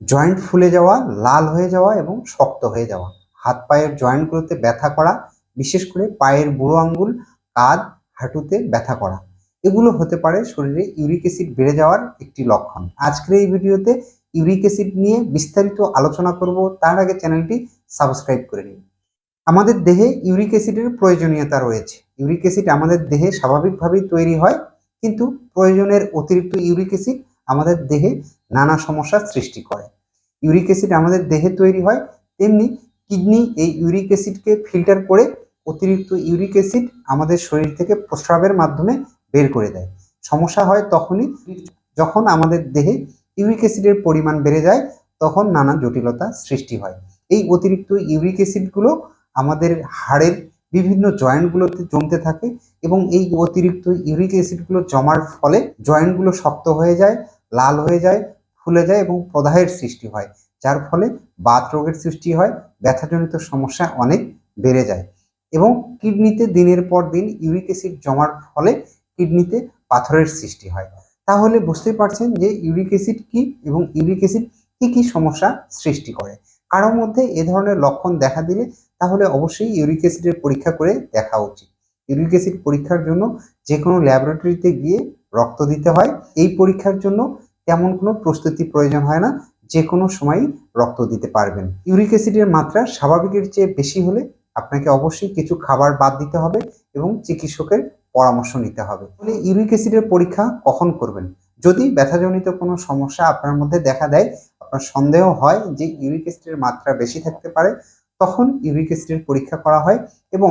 Joint ফুলে যাওয়া, লাল হয়ে যাওয়া এবং শক্ত হয়ে যাওয়া। হাত পায়ের জয়েন্টগুলোতে ব্যথা করা, বিশেষ করে পায়ের বুড়ো আঙ্গুল, কাঁধ, হাঁটুতে ব্যথা করা। এগুলো হতে পারে শরীরে ইউরিক অ্যাসিড বেড়ে যাওয়ার একটি লক্ষণ। আজকের এই ভিডিওতে ইউরিক অ্যাসিড নিয়ে বিস্তারিত আলোচনা করব, তার আগে চ্যানেলটি সাবস্ক্রাইব করে নিন। আমাদের দেহে ইউরিক অ্যাসিডের প্রয়োজনীয়তা রয়েছে। ইউরিক অ্যাসিড আমাদের দেহে স্বাভাবিকভাবেই তৈরি হয়, কিন্তু প্রয়োজনের অতিরিক্ত ইউরিক অ্যাসিড আমাদের দেহে নানা সমস্যার সৃষ্টি করে। ইউরিক অ্যাসিড আমাদের দেহে তৈরি হয়, তেমনি কিডনি এই ইউরিক অ্যাসিডকে ফিল্টার করে অতিরিক্ত ইউরিক অ্যাসিড আমাদের শরীর থেকে প্রস্রাবের মাধ্যমে বের করে দেয়। সমস্যা হয় তখনই যখন আমাদের দেহে ইউরিক অ্যাসিডের পরিমাণ বেড়ে যায়, তখন নানা জটিলতা সৃষ্টি হয়। এই অতিরিক্ত ইউরিক অ্যাসিডগুলো আমাদের হাড়ের বিভিন্ন জয়েন্টগুলোতে জমতে থাকে এবং এই অতিরিক্ত ইউরিক অ্যাসিডগুলো জমার ফলে জয়েন্টগুলো শক্ত হয়ে যায় লাল হয়ে যায়, ফুলে যায় এবং প্রদাহের সৃষ্টি হয়, যার ফলে বাত রোগের সৃষ্টি হয়, ব্যথাজনিত সমস্যা অনেক বেড়ে যায় এবং কিডনিতে দিনের পর দিন ইউরিক অ্যাসিড জমার ফলে কিডনিতে পাথরের সৃষ্টি হয়। তাহলে বুঝতে পারছেন যে ইউরিক অ্যাসিড কি এবং ইউরিক অ্যাসিড কি কি সমস্যা সৃষ্টি করে। কারোর মধ্যে এ ধরনের লক্ষণ দেখা দিলে তাহলে অবশ্যই ইউরিক অ্যাসিডের পরীক্ষা করে দেখা উচিত। ইউরিক অ্যাসিড পরীক্ষার জন্য যে কোনো ল্যাবরেটরিতে গিয়ে রক্ত দিতে হয়। এই পরীক্ষার জন্য তেমন কোনো প্রস্তুতি প্রয়োজন হয় না। যে কোনো সময়ই রক্ত দিতে পারবেন। ইউরিক অ্যাসিডের মাত্রা স্বাভাবিকের চেয়ে বেশি হলে আপনাকে অবশ্যই কিছু খাবার বাদ দিতে হবে এবং চিকিৎসকের পরামর্শ নিতে হবে। তাহলে ইউরিক অ্যাসিডের পরীক্ষা কখন করবেন? যদি ব্যথাজনিত কোনো সমস্যা আপনার মধ্যে দেখা দেয়, আপনার সন্দেহ হয় যে ইউরিক অ্যাসিডের মাত্রা বেশি থাকতে পারে, তখন ইউরিক অ্যাসিডের পরীক্ষা করা হয় এবং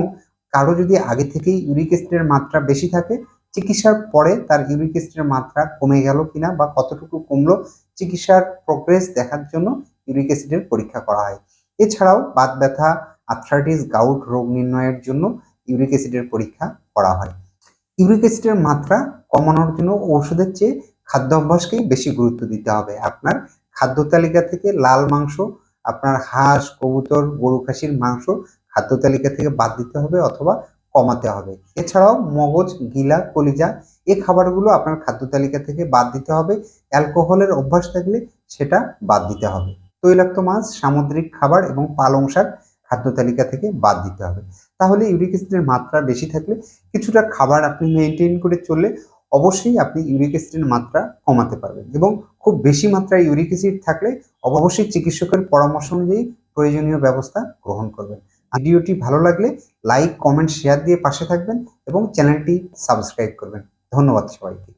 কারও যদি আগে থেকেই ইউরিক অ্যাসিডের মাত্রা বেশি থাকে চিকিৎসার পরে তার ইউরিক অ্যাসিডের মাত্রা কমে গেল কিনা বা কতটুকু কমলো চিকিৎসার প্রোগ্রেস দেখার জন্য ইউরিক অ্যাসিডের পরীক্ষা করা হয়। এছাড়াও বাত ব্যথা আর্থ্রাইটিস গাউট রোগ নির্ণয়ের জন্য ইউরিক অ্যাসিডের পরীক্ষা করা হয়। ইউরিক অ্যাসিডের মাত্রা কমানোর জন্য ঔষধের চেয়ে খাদ্য অভ্যাসকেই বেশি গুরুত্ব দিতে হবে। আপনার খাদ্য তালিকা থেকে লাল মাংস, আপনার হাঁস, কবুতর, গরু, খাসির মাংস খাদ্য তালিকা থেকে বাদ দিতে হবে অথবা কমাতে হবে। এছাড়াও মগজ, গিলা, কলিজা, এ খাবারগুলো আপনার খাদ্য তালিকা থেকে বাদ দিতে হবে। অ্যালকোহলের অভ্যাস থাকলে সেটা বাদ দিতে হবে। তৈলাক্ত মাছ, সামুদ্রিক খাবার এবং পালং শাক খাদ্য তালিকা থেকে বাদ দিতে হবে। তাহলে ইউরিক অ্যাসিডের মাত্রা বেশি থাকলে কিছুটা খাবার আপনি মেনটেন করে চললে অবশ্যই আপনি ইউরিক অ্যাসিডের মাত্রা কমাতে পারবেন এবং খুব বেশি মাত্রায় ইউরিক অ্যাসিড থাকলে অবশ্যই চিকিৎসকের পরামর্শ অনুযায়ী প্রয়োজনীয় ব্যবস্থা গ্রহণ করবেন। ভিডিওটি ভালো লাগলে লাইক কমেন্ট শেয়ার দিয়ে পাশে থাকবেন এবং চ্যানেলটি সাবস্ক্রাইব করবেন। ধন্যবাদ সবাইকে।